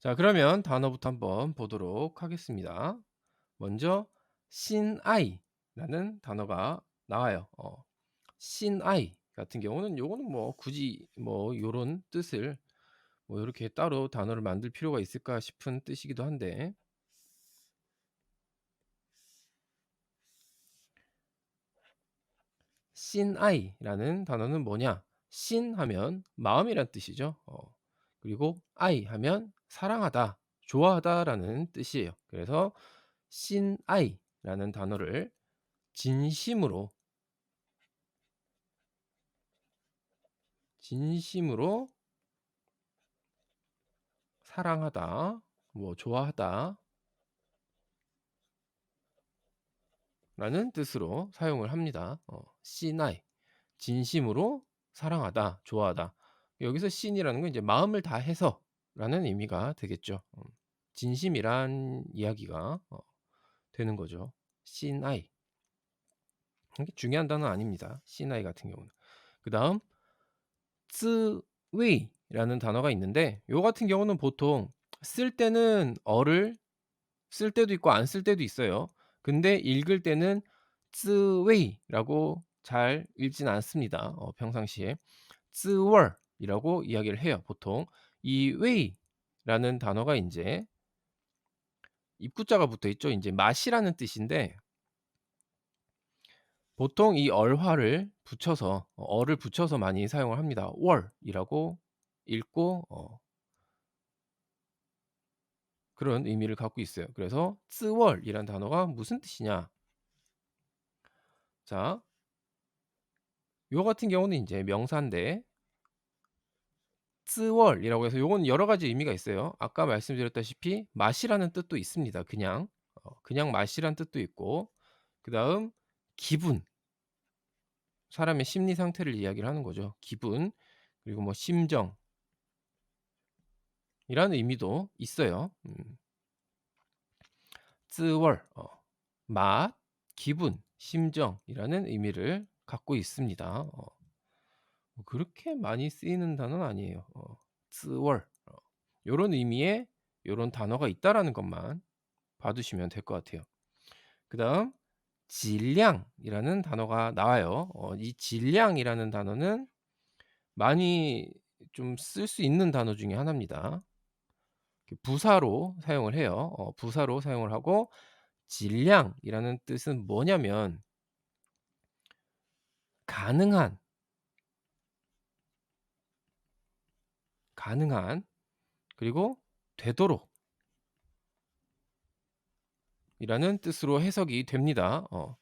자 그러면 단어부터 한번 보도록 하겠습니다. 먼저 신아이라는 단어가 나와요. 어 신아이 같은 경우는 요거는 뭐 굳이 뭐 요런 뜻을 뭐 요렇게 따로 단어를 만들 필요가 있을까 싶은 뜻이기도 한데 신아이라는 단어는 뭐냐? 신 하면 마음이란 뜻이죠. 어 그리고 아이 하면 사랑하다, 좋아하다라는 뜻이에요. 그래서 신아이라는 단어를 진심으로 진심으로 사랑하다, 뭐 좋아하다 라는 뜻으로 사용을 합니다. 어 신아이 진심으로 사랑하다, 좋아하다. 여기서 신이라는 건 이제 마음을 다해서 라는 의미가 되겠죠. 음 진심이란 이야기가 어 되는 거죠. 신아이. 이게 중요한 단어는 아닙니다. 신아이 같은 경우는. 그 다음 쯔웨이라는 단어가 있는데 요 같은 경우는 보통 쓸 때는 어를 쓸 때도 있고 안 쓸 때도 있어요. 근데 읽을 때는 쯔웨이라고 잘 읽진 않습니다. 어 평상시에. 쯔월이라고 이야기를 해요, 보통. 이 웨이라는 단어가 인제 입구자가 붙어 있죠. 인제 맛이라는 뜻인데 보통 이 얼화를 붙여서 어 어를 붙여서 많이 사용을 합니다. 월이라고 읽고 어 그런 의미를 갖고 있어요. 그래서 쯔월이란 단어가 무슨 뜻이냐? 자 요 같은 경우는 인제 명사인데 쯔월이라고 해서 요건 여러 가지 의미가 있어요. 아까 말씀드렸다시피 맛이라는 뜻도 있습니다, 그냥. 어 그냥 맛이란 뜻도 있고 그 다음 기분 사람의 심리 상태를 이야기를 하는 거죠. 기분 그리고 뭐 심정 이라는 의미도 있어요. 음. 쯔월 어 맛, 기분, 심정이라는 의미를 갖고 있습니다. 어 뭐 그렇게 많이 쓰이는 단어는 아니에요. 어 쯔월 어 요런 의미의 요런 단어가 있다라는 것만 봐두시면 될 것 같아요. 그다음 질량이라는 단어가 나와요. 어 이 질량이라는 단어는 많이 좀 쓸 수 있는 단어 중에 하나입니다. 그 부사로 사용을 해요. 어 부사로 사용을 하고 질량이라는 뜻은 뭐냐면 가능한 가능한 그리고 되도록 이라는 뜻으로 해석이 됩니다. 어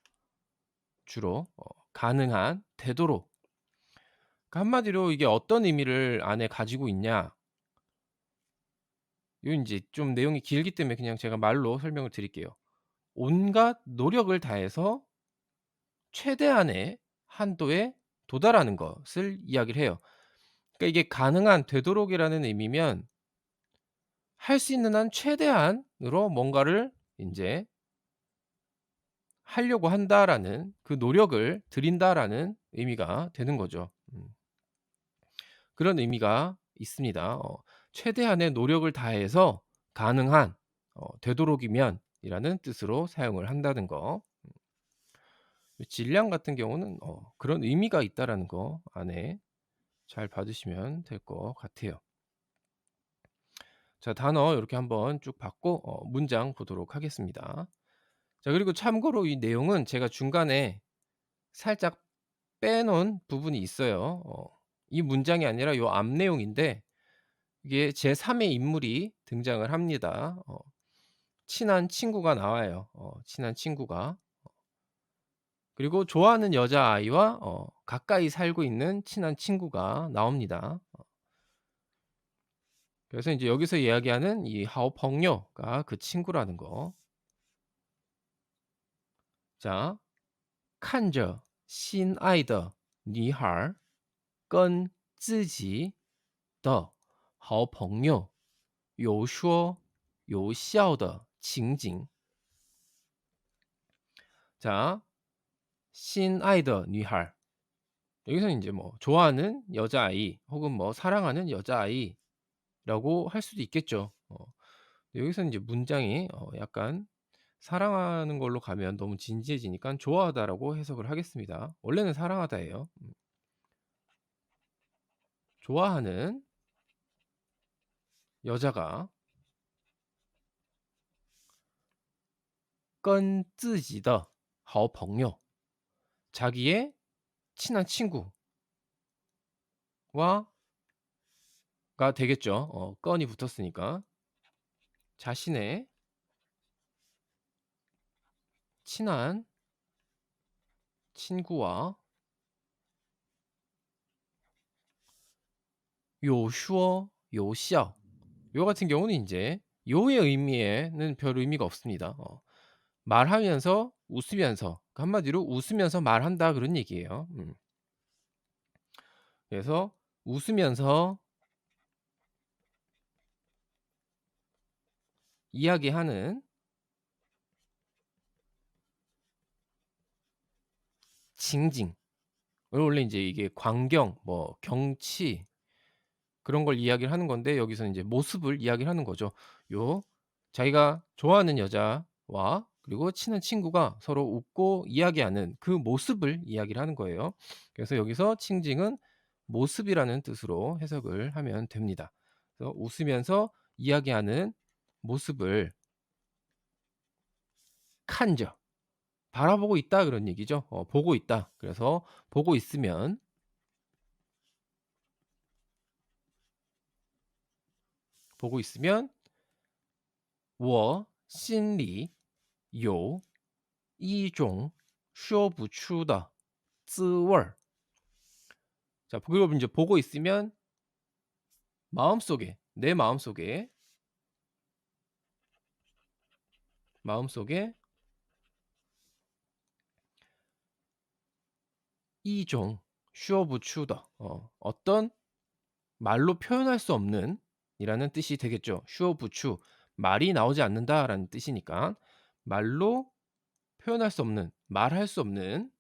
주로 어 가능한, 되도록. 그러니까 한마디로 이게 어떤 의미를 안에 가지고 있냐 요 인제 좀 내용이 길기 때문에 그냥 제가 말로 설명을 드릴게요. 온갖 노력을 다해서 최대한의 한도에 도달하는 것을 이야기를 해요. 그러니까 이게 가능한, 되도록이라는 의미면 할 수 있는 한 최대한으로 뭔가를 인제 하려고 한다라는 그 노력을 들인다라는 의미가 되는 거죠. 음. 그런 의미가 있습니다. 어 최대한의 노력을 다해서 가능한 어 되도록이면 이라는 뜻으로 사용을 한다는 거. 음. 질량 같은 경우는 어 그런 의미가 있다라는 거 안에 잘 봐두시면 될 것 같아요. 자 단어 요렇게 한번 쭉 봤고 어 문장 보도록 하겠습니다. 자 그리고 참고로 이 내용은 제가 중간에 살짝 빼놓은 부분이 있어요. 어 이 문장이 아니라 요 앞 내용인데 이게 제3의 인물이 등장을 합니다. 어 친한 친구가 나와요. 어 친한 친구가. 어 그리고 좋아하는 여자아이와 어 가까이 살고 있는 친한 친구가 나옵니다. 어. 그래서 이제 여기서 이야기하는 이 하오펑녀가 그 친구라는 거. 자, 칸저 신아이더 니할 건 쯔지 더 하오펑녀 요쇼 요샤오더 징징 자, 신아이더 니할 여기서는 인제 뭐 좋아하는 여자아이 혹은 뭐 사랑하는 여자아이라고 할 수도 있겠죠. 어. 여기서는 이제 문장이 어 약간 사랑하는 걸로 가면 너무 진지해지니깐 좋아하다라고 해석을 하겠습니다. 원래는 사랑하다예요. 음. 좋아하는 여자가 跟自己的好朋友 자기의 친한 친구와 가 되겠죠. 어, 건이 붙었으니까. 자신의 친한 친구와 요슈어 요샤 요 같은 경우는 이제 요의 의미에는 별 의미가 없습니다. 어, 말하면서 웃으면서 그 한마디로 웃으면서 말한다 그런 얘기예요. 음. 그래서 웃으면서 이야기하는 징징. 원래 인제 이게 광경 뭐 경치 그런 걸 이야기를 하는 건데 여기서는 인제 모습을 이야기를 하는 거죠. 요 자기가 좋아하는 여자와 그리고 친한 친구가 서로 웃고 이야기하는 그 모습을 이야기를 하는 거예요. 그래서 여기서 칭징은 모습이라는 뜻으로 해석을 하면 됩니다. 그래서 웃으면서 이야기하는 모습을 칸저 바라보고 있다 그런 얘기죠. 어, 보고 있다. 그래서 보고 있으면 보고 있으면 워心里 有一种说不出的滋味儿. 자, 그리고 인제 보고 있으면 마음속에 내 마음속에 마음속에 一种说不出的 어 어떤 말로 표현할 수 없는 이라는 뜻이 되겠죠. 说不出 말이 나오지 않는다라는 뜻이니까 말로 표현할 수 없는, 말할 수 없는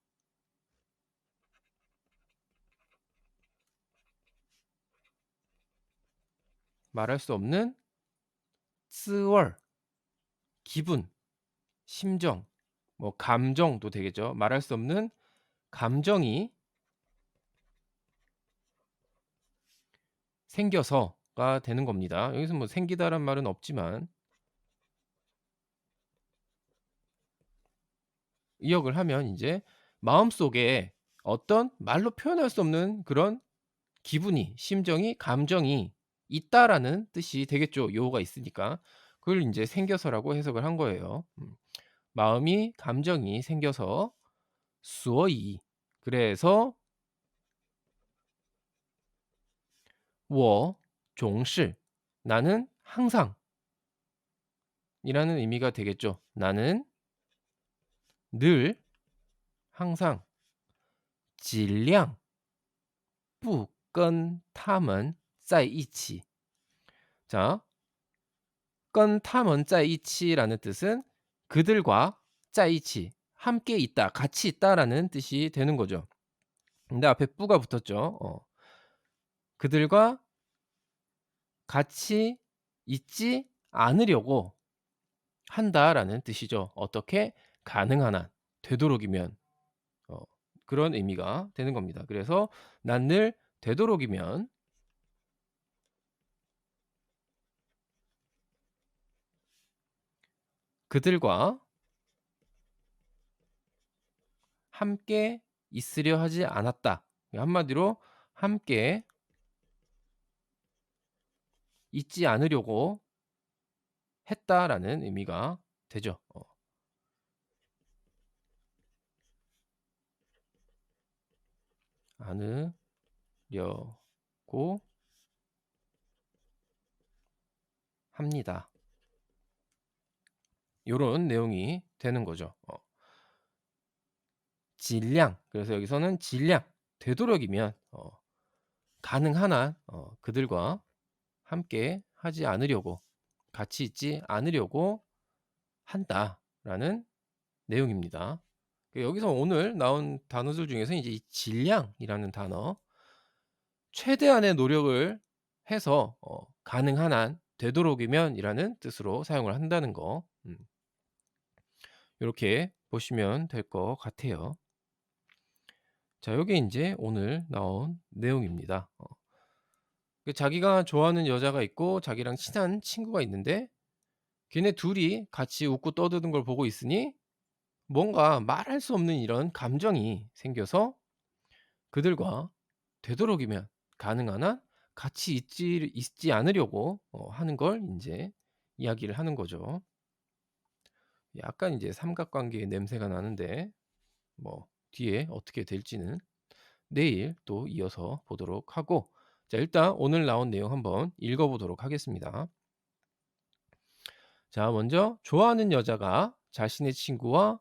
말할 수 없는 쓰월 기분, 심정, 뭐 감정도 되겠죠. 말할 수 없는 감정이 생겨서가 되는 겁니다. 여기서 뭐 생기다란 말은 없지만 기억을 하면 이제 마음속에 어떤 말로 표현할 수 없는 그런 기분이, 심정이, 감정이 있다라는 뜻이 되겠죠. 요가 있으니까. 그걸 이제 생겨서라고 해석을 한 거예요. 음. 마음이 감정이 생겨서 수어이 그래서 워 종시 나는 항상 이라는 의미가 되겠죠. 나는 늘 항상 尽量不跟他们在一起. 자, 跟他们在一起라는 뜻은 그들과 在一起 함께 있다, 같이 있다라는 뜻이 되는 거죠. 근데 앞에 뿌가 붙었죠. 어. 그들과 같이 있지 않으려고 한다라는 뜻이죠. 어떻게 가능한 한 되도록이면 어 그런 의미가 되는 겁니다. 그래서 난 늘 되도록이면 그들과 함께 있으려 하지 않았다. 한마디로 함께 있지 않으려고 했다라는 의미가 되죠. 어. 않으려고 합니다. 요런 내용이 되는 거죠. 어. 질량. 그래서 여기서는 질량. 되도록이면 어 가능한 한 어 그들과 함께 하지 않으려고 같이 있지 않으려고 한다라는 내용입니다. 그 여기서 오늘 나온 단어들 중에서 이제 이 질량이라는 단어 최대한의 노력을 해서 어 가능한 한 되도록이면이라는 뜻으로 사용을 한다는 거. 음. 요렇게 보시면 될 것 같아요. 자 요게 인제 오늘 나온 내용입니다. 어. 그 자기가 좋아하는 여자가 있고 자기랑 친한 친구가 있는데 걔네 둘이 같이 웃고 떠드는 걸 보고 있으니 뭔가 말할 수 없는 이런 감정이 생겨서 그들과 되도록이면 가능한 한 같이 있지 있지 않으려고 어 하는 걸 인제 이야기를 하는 거죠. 약간 이제 삼각관계의 냄새가 나는데 뭐 뒤에 어떻게 될지는 내일 또 이어서 보도록 하고 자 일단 오늘 나온 내용 한번 읽어 보도록 하겠습니다. 자 먼저 좋아하는 여자가 자신의 친구와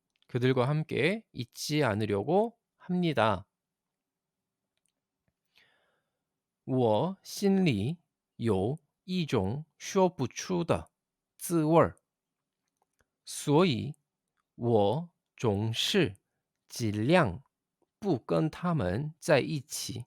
그들과 함께 있지 않으려고 합니다. 我心里有一种说不出的滋味儿，所以我总是尽量不跟他们在一起。